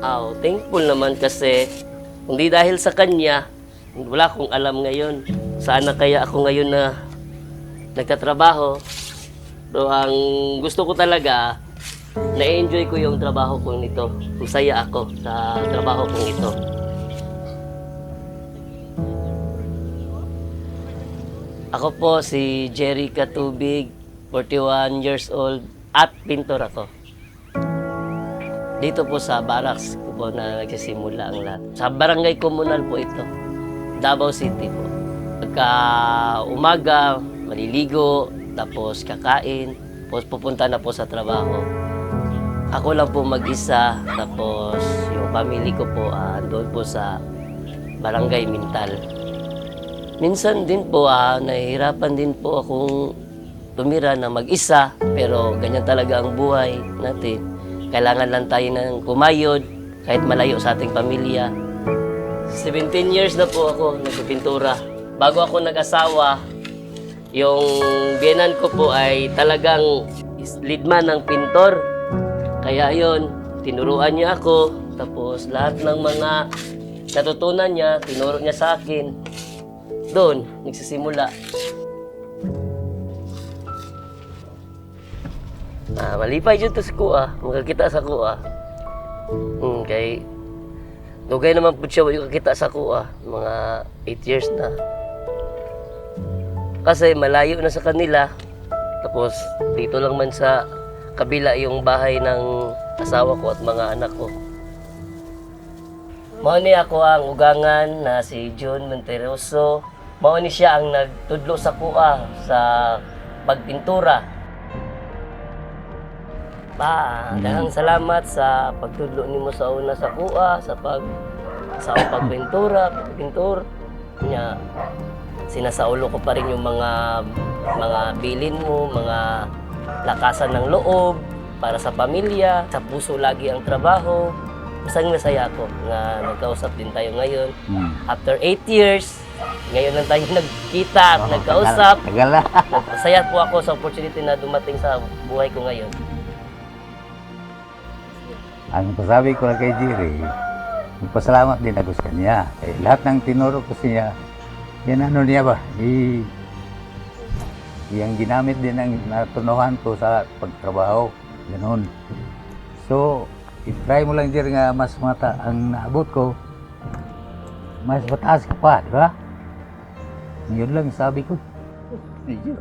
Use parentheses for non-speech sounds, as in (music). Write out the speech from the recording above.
Oh, thankful naman kasi hindi dahil sa kanya, wala akong alam ngayon. Sana kaya ako ngayon na nagtatrabaho. Pero ang gusto ko talaga, na-enjoy ko yung trabaho ko nito. Masaya ako sa trabaho kong ito. Ako po si Jerry Katubig, 41 years old at pintor ako. Dito po sa barracks ko po na nagsisimula ang lahat. Sa barangay komunal po ito, Davao City po. Pagka umaga, maliligo, tapos kakain, tapos pupunta na po sa trabaho. Ako lang po mag-isa, tapos yung family ko po ah, doon po sa barangay Mintal. Minsan din po, ah, nahihirapan din po akong tumira na mag-isa, pero ganyan talaga ang buhay natin. Kailangan lang tayo ng kumayod, kahit malayo sa ating pamilya. 17 years na po ako nagpipintura. Bago ako nag-asawa, yung biyenan ko po ay talagang is- lead man ng pintor. Kaya yon tinuruan niya ako. Tapos lahat ng mga natutunan niya, tinuro niya sa akin. Doon, nagsisimula. Ah, malipay dyan to sa kuha. Makakita sa kuha. Hmm, kay... Dugay naman po siya yung kakita sa kuha. Mga 8 years na. Kasi malayo na sa kanila. Tapos dito lang man sa kabila yung bahay ng asawa ko at mga anak ko. Mao ni ako ang ugangan na si John Monteroso. Mao ni siya ang nagtudlo sa kuha sa pagpintura. Pa, dahang salamat sa pagtudlo nimo sa una sa kuha, sa pag sa pagpintura, pagpintur. Nya sinasaulo ko pa rin yung mga mga bilin mo, mga lakasan ng loob para sa pamilya, sa puso lagi ang trabaho. Masang masaya ako na nagkausap din tayo ngayon. Hmm. After 8 years, ngayon lang tayo (laughs) nagkita at nagkausap. Tagal na. Masaya po ako sa opportunity na dumating sa buhay ko ngayon. Ang pasabi ko lang kay Jerry, magpasalamat din ako sa kanya. Eh, lahat ng tinuro ko siya, yan ano niya ba, i, yung ginamit din ang natunuhan ko sa pagtrabaho. Ganun. So, i-try mo lang Jerry nga mas mata ang naabot ko, mas mataas ka pa, di ba? Yun lang sabi ko. Medyo.